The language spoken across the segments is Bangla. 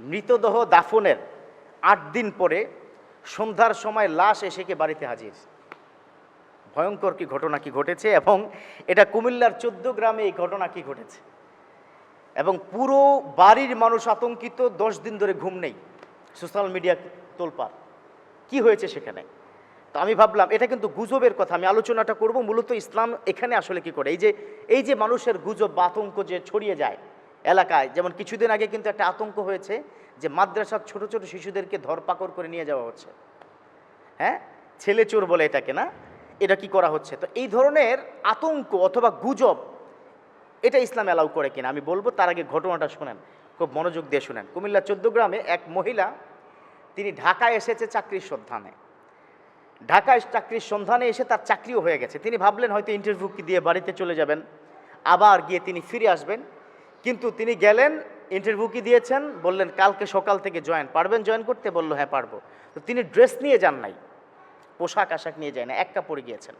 মৃতদেহ দাফনের আট দিন পরে সন্ধ্যার সময় লাশ এসে কে বাড়িতে হাজির। ভয়ঙ্কর কি ঘটনা কি ঘটেছে এবং এটা কুমিল্লার চোদ্দ গ্রামে এই ঘটনা কি ঘটেছে? এবং পুরো বাড়ির মানুষ আতঙ্কিত, দশ দিন ধরে ঘুম নেই। সোশ্যাল মিডিয়া তোলপার কি হয়েছে সেখানে? তো আমি ভাবলাম, এটা কিন্তু গুজবের কথা, আমি আলোচনাটা করব। মূলত ইসলাম এখানে আসলে কি করে? এই যে এই যে মানুষের গুজব বা আতঙ্ক যে ছড়িয়ে যায় এলাকায়। যেমন কিছুদিন আগে কিন্তু একটা আতঙ্ক হয়েছে যে মাদ্রাসার ছোট ছোট শিশুদেরকে ধরপাকড় করে নিয়ে যাওয়া হচ্ছে। হ্যাঁ? ছেলে চোর বলে এটাকে, না? এটা কি করা হচ্ছে? তো এই ধরনের আতঙ্ক অথবা গুজব, এটা ইসলাম অ্যালাউ করে কিনা? আমি বলব, তার আগে ঘটনাটা শোনেন, খুব মনোযোগ দিয়ে শোনেন। কুমিল্লা চোদ্দ গ্রামে এক মহিলা, তিনি ঢাকায় এসেছে চাকরির সন্ধানে। ঢাকায় চাকরির সন্ধানে এসে তার চাকরিও হয়ে গেছে। তিনি ভাবলেন হয়তো ইন্টারভিউ কি দিয়ে বাড়িতে চলে যাবেন। আবার গিয়ে তিনি ফিরে আসবেন। কিন্তু তিনি গেলেন ইন্টারভিউ কি দিয়েছেন? বললেন, কালকে সকাল থেকে জয়েন পারবেন জয়েন করতে? বলল হ্যাঁ পারব। তো তিনি ড্রেস নিয়ে যান নাই। পোশাক, আশাক নিয়ে যায় না এক কাপড়ে গিয়েছেন।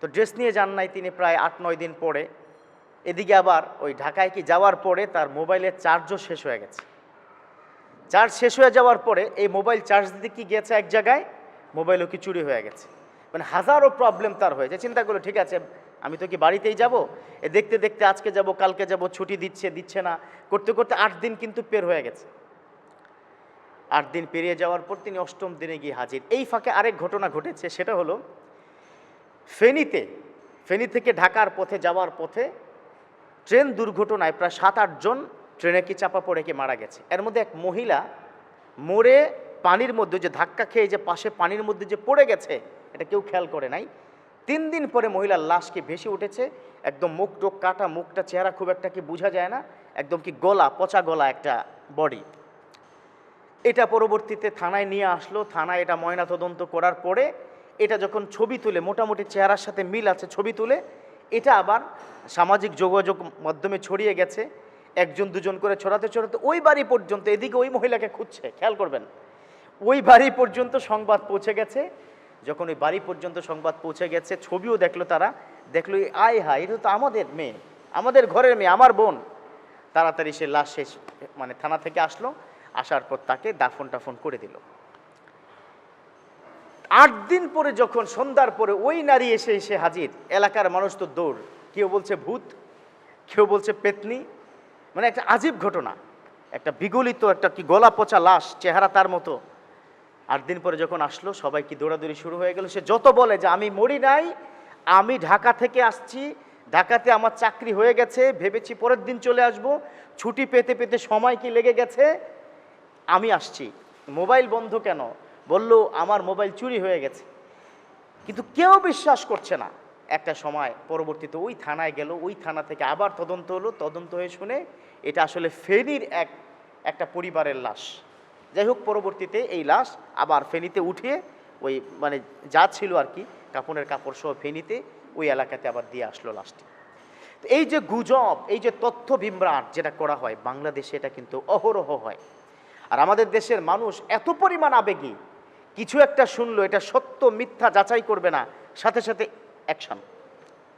তো ড্রেস নিয়ে যান নাই তিনি প্রায় আট, নয় দিন পরে। এদিকে আবার ওই ঢাকায় কি যাওয়ার পরে তার মোবাইলের চার্জও শেষ হয়ে গেছে। চার্জ শেষ হয়ে যাওয়ার পরে এই মোবাইল চার্জ দিতে কি গিয়েছে এক জায়গায়? মোবাইলও কি চুরি হয়ে গেছে। মানে হাজারো প্রবলেম তার হয়েছে। চিন্তা করল, ঠিক আছে, আমি তো কি বাড়িতেই যাব? এ দেখতে দেখতে আজকে যাব, কালকে যাব, ছুটি দিচ্ছে দিচ্ছে না। করতে করতে আট দিন কিন্তু পের হয়ে গেছে। আট দিন পেরিয়ে যাওয়ার পর তিনি অষ্টম দিনে গিয়ে হাজির। এই ফাঁকে আরেক ঘটনা ঘটেছে, সেটা হলো, ফেনীতে, ফেনী থেকে ঢাকার পথে যাওয়ার পথে ট্রেন দুর্ঘটনায় প্রায় সাত আটজন ট্রেনে কি চাপা পড়ে কি মারা গেছে। এর মধ্যে এক মহিলা মরে পানির মধ্যে যে ধাক্কা খেয়ে যে পাশে পানির মধ্যে যে পড়ে গেছে এটা কেউ খেয়াল করে নাই। তিন দিন পরে মহিলার লাশ কি ভেসে উঠেছে। একদম মুখ টোক কাটা, মুখটা চেহারা খুব একটা কি বোঝা যায় না। একদম কি গলা, পচা গলা একটা বডি এটা পরবর্তীতে থানায় নিয়ে আসলো। থানায় এটা ময়না তদন্ত করার পরে এটা যখন ছবি তুলে, মোটামুটি চেহারার সাথে মিল আছে ছবি তুলে, এটা আবার সামাজিক যোগাযোগ মাধ্যমে ছড়িয়ে গেছে। একজন দুজন করে ছড়াতে ছড়াতে ওই বাড়ি পর্যন্ত এদিকে ওই মহিলাকে খুঁজছে, খেয়াল করবেন। ওই বাড়ি পর্যন্ত সংবাদ পৌঁছে গেছে। যখন ওই বাড়ি পর্যন্ত সংবাদ পৌঁছে গেছে, ছবিও দেখল তারা, দেখল আয় হায়, এটা তো আমাদের মেয়ে, আমাদের ঘরের মেয়ে, আমার বোন। তাড়াতাড়ি সে লাশ শেষ মানে থানা থেকে আসলো, আসার পর তাকে দাফন টাফন করে দিল। আট দিন পরে যখন সন্ধ্যার পরে ওই নারী এসে এসে হাজির, এলাকার মানুষ তো দৌড় কেউ বলছে ভূত, কেউ বলছে পেতনি মানে একটা আজীব ঘটনা। একটা বিগলিত, একটা কি গলা পচা লাশ, চেহারা তার মতো। আট দিন পরে যখন আসলো, সবাই কি দৌড়াদৌড়ি শুরু হয়ে গেল? সে যত বলে যে, আমি মরি নাই, আমি ঢাকা থেকে আসছি, ঢাকাতে আমার চাকরি হয়ে গেছে, ভেবেছি পরের দিন চলে আসব, ছুটি পেতে পেতে সময় কি লেগে গেছে? আমি আসছি। মোবাইল বন্ধ কেন? বলল, আমার মোবাইল চুরি হয়ে গেছে। কিন্তু কেউ বিশ্বাস করছে না। একটা সময় পরবর্তীতে ওই থানায় গেল, ওই থানা থেকে আবার তদন্ত হলো। তদন্ত হয়ে শুনে এটা আসলে ফেনীর এক, একটা পরিবারের লাশ। যাই হোক, পরবর্তীতে এই লাশ আবার ফেনীতে উঠিয়ে ওই মানে যা ছিল আর কি কাপড়ের কাপড় সহ ফেনীতে ওই এলাকাতে আবার দিয়ে আসলো লাশটি। তো এই যে গুজব, এই যে তথ্য বিভ্রাট যেটা করা হয়, বাংলাদেশে এটা কিন্তু অহরহ হয়। আর আমাদের দেশের মানুষ এত পরিমাণ আবেগী, কিছু একটা শুনলো, এটা সত্য, মিথ্যা যাচাই করবে না, সাথে সাথে অ্যাকশন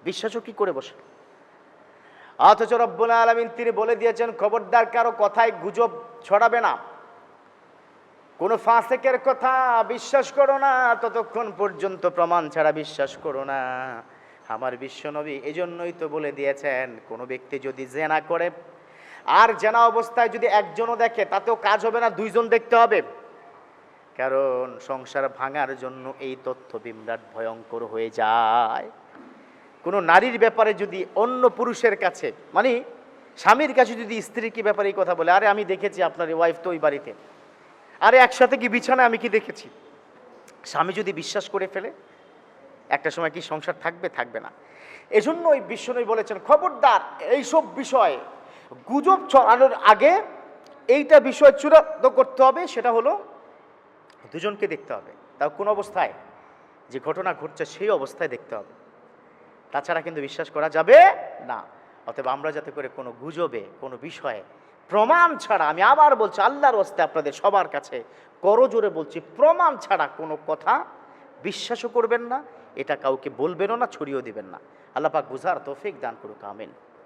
বিশ্বাসও কি করে বসে? অথচ রব্বুল আলমিন তিনি বলে দিয়েছেন, খবরদার কারও কথায় গুজব ছড়াবে না। কোনো ফাঁসেকের কথা বিশ্বাস করো না, ততক্ষণ পর্যন্ত প্রমাণ ছাড়া বিশ্বাস করো না। আমার বিশ্বনবী এজন্যই তো বলে দিয়েছেন, কোনো ব্যক্তি যদি জেনা করে, আর জেনা অবস্থায় যদি একজনও দেখে, তাতেও কাজ হবে না, দুইজন দেখতে হবে। কারণ সংসার ভাঙার জন্য এই তথ্য বিমরাট ভয়ঙ্কর হয়ে যায়। কোনো নারীর ব্যাপারে যদি অন্য পুরুষের কাছে মানে স্বামীর কাছে যদি স্ত্রীর কি ব্যাপারে এই কথা বলে, আরে আমি দেখেছি আপনার ওয়াইফ তো ওই বাড়িতে। আরে একসাথে কি বিছানায় আমি কি দেখেছি? স্বামী যদি বিশ্বাস করে ফেলে, একটা সময় কি সংসার থাকবে? থাকবে না। এজন্য ওই বিশ্বনবী বলেছেন, খবরদার, এইসব বিষয়ে গুজব ছড়ানোর আগে এইটা বিষয় চূড়ান্ত করতে হবে, সেটা হলো দুজনকে দেখতে হবে। তাও কোন অবস্থায়? যে ঘটনা ঘটছে সেই অবস্থায় দেখতে হবে। তাছাড়া কিন্তু বিশ্বাস করা যাবে না। অতএব আমরা যাতে করে কোনো গুজবে, কোনো বিষয়ে প্রমাণ ছাড়া, আমি আবার বলছি, আল্লাহর ওস্তে আপনাদের সবার কাছে করজোরে বলছি, প্রমাণ ছাড়া কোনো কথা বিশ্বাসও করবেন না, এটা কাউকে বলবেনও না, ছড়িয়েও দিবেন না। আল্লাপাক বুঝার তোফিক দান করুক, আমিন।